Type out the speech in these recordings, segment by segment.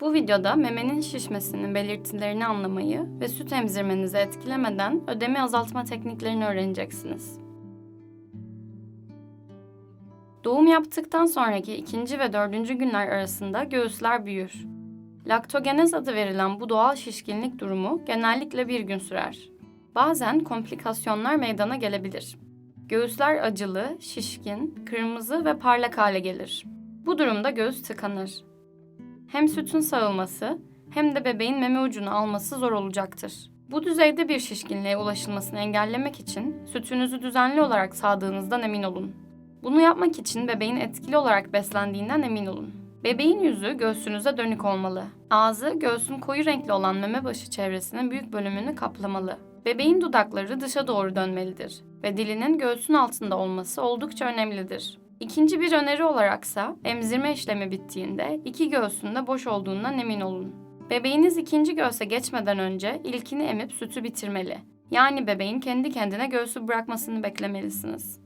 Bu videoda memenin şişmesinin belirtilerini anlamayı ve süt emzirmenizi etkilemeden ödemi azaltma tekniklerini öğreneceksiniz. Doğum yaptıktan sonraki ikinci ve dördüncü günler arasında göğüsler büyür. Laktogenez adı verilen bu doğal şişkinlik durumu genellikle bir gün sürer. Bazen komplikasyonlar meydana gelebilir. Göğüsler acılı, şişkin, kırmızı ve parlak hale gelir. Bu durumda göğüs tıkanır. Hem sütün sağılması hem de bebeğin meme ucunu alması zor olacaktır. Bu düzeyde bir şişkinliğe ulaşılmasını engellemek için sütünüzü düzenli olarak sağdığınızdan emin olun. Bunu yapmak için bebeğin etkili olarak beslendiğinden emin olun. Bebeğin yüzü göğsünüze dönük olmalı. Ağzı göğsün koyu renkli olan meme başı çevresinin büyük bölümünü kaplamalı. Bebeğin dudakları dışa doğru dönmelidir ve dilinin göğsün altında olması oldukça önemlidir. İkinci bir öneri olaraksa emzirme işlemi bittiğinde iki göğsün de boş olduğundan emin olun. Bebeğiniz ikinci göğse geçmeden önce ilkini emip sütü bitirmeli. Yani bebeğin kendi kendine göğsü bırakmasını beklemelisiniz.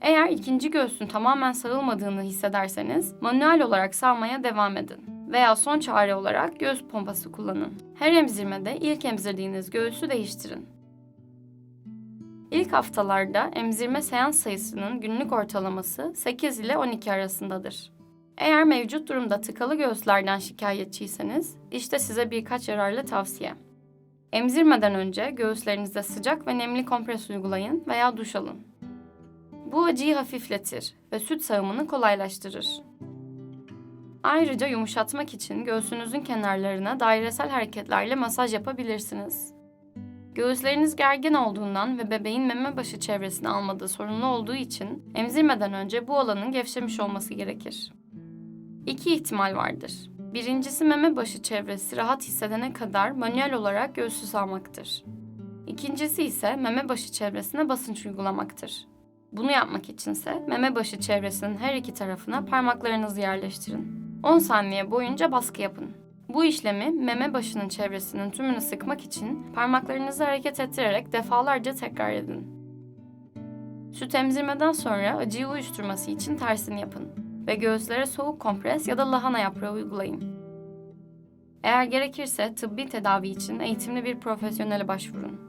Eğer ikinci göğsün tamamen sağılmadığını hissederseniz manuel olarak sağmaya devam edin. Veya son çare olarak göğüs pompası kullanın. Her emzirmede ilk emzirdiğiniz göğüsü değiştirin. İlk haftalarda emzirme seans sayısının günlük ortalaması 8 ile 12 arasındadır. Eğer mevcut durumda tıkalı göğüslerden şikayetçiyseniz, işte size birkaç yararlı tavsiye. Emzirmeden önce göğüslerinize sıcak ve nemli kompres uygulayın veya duş alın. Bu acıyı hafifletir ve süt sağımını kolaylaştırır. Ayrıca yumuşatmak için göğsünüzün kenarlarına dairesel hareketlerle masaj yapabilirsiniz. Göğüsleriniz gergin olduğundan ve bebeğin meme başı çevresini almadığı sorunlu olduğu için emzirmeden önce bu alanın gevşemiş olması gerekir. İki ihtimal vardır. Birincisi meme başı çevresi rahat hissedene kadar manuel olarak göğsü sağmaktır. İkincisi ise meme başı çevresine basınç uygulamaktır. Bunu yapmak içinse meme başı çevresinin her iki tarafına parmaklarınızı yerleştirin. 10 saniye boyunca baskı yapın. Bu işlemi meme başının çevresinin tümünü sıkmak için parmaklarınızı hareket ettirerek defalarca tekrar edin. Süt emzirmeden sonra acıyı uyuşturması için tersini yapın ve göğüslere soğuk kompres ya da lahana yaprağı uygulayın. Eğer gerekirse tıbbi tedavi için eğitimli bir profesyonele başvurun.